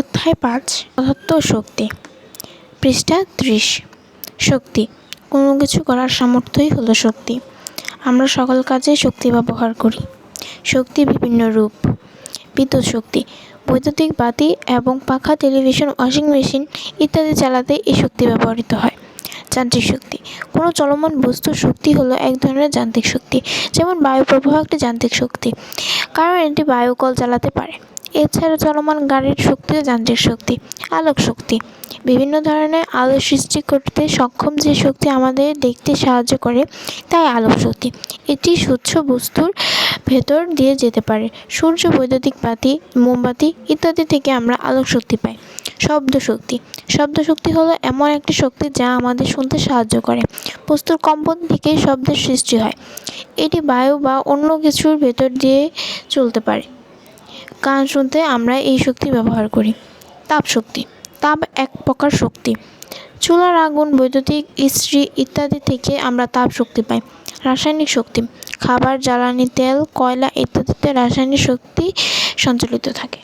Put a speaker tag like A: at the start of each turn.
A: অধ্যায় পাঁচ পদার্থ শক্তি। পৃষ্ঠা ত্রিশ। শক্তি। কোনো কিছু করার সামর্থ্যই হলো শক্তি। আমরা সকল কাজে শক্তি ব্যবহার করি। শক্তি বিভিন্ন রূপ। বিদ্যুৎ শক্তি। বৈদ্যুতিক বাতি এবং পাখা, টেলিভিশন, ওয়াশিং মেশিন ইত্যাদি চালাতে এই শক্তি ব্যবহৃত হয়। যান্ত্রিক শক্তি। কোনো চলমান বস্তুর শক্তি হলো এক ধরনের যান্ত্রিক শক্তি, যেমন বায়ু প্রবাহ একটি যান্ত্রিক শক্তি। কারণ এটি বায়ু কল চালাতে পারে। এছাড়া চলমান গাড়ির শক্তিও যান্ত্রিক শক্তি, আলোক শক্তি। বিভিন্ন ধরনের আলো সৃষ্টি করতে সক্ষম যে শক্তি আমাদের দেখতে সাহায্য করে, তাই আলোক শক্তি। এটি স্বচ্ছ বস্তুর ভেতর দিয়ে যেতে পারে। সূর্য, বৈদ্যুতিক বাতি, মোমবাতি ইত্যাদি থেকে আমরা আলোক শক্তি পাই। শব্দ শক্তি শব্দ শক্তি হলো এমন একটি শক্তি যা আমাদের শুনতে সাহায্য করে। বস্তুর কম্পন থেকেই শব্দের সৃষ্টি হয়। এটি বায়ু বা অন্য কিছুর ভেতর দিয়ে চলতে পারে। গান শুনতে আমরা এই শক্তি ব্যবহার করি। তাপ শক্তি। তাপ এক প্রকার শক্তি। চুলার আগুন, বৈদ্যুতিক, ইস্ত্রি ইত্যাদি থেকে আমরা তাপ শক্তি পাই। রাসায়নিক শক্তি খাবার জ্বালানি তেল কয়লা ইত্যাদিতে রাসায়নিক শক্তি সঞ্চালিত থাকে।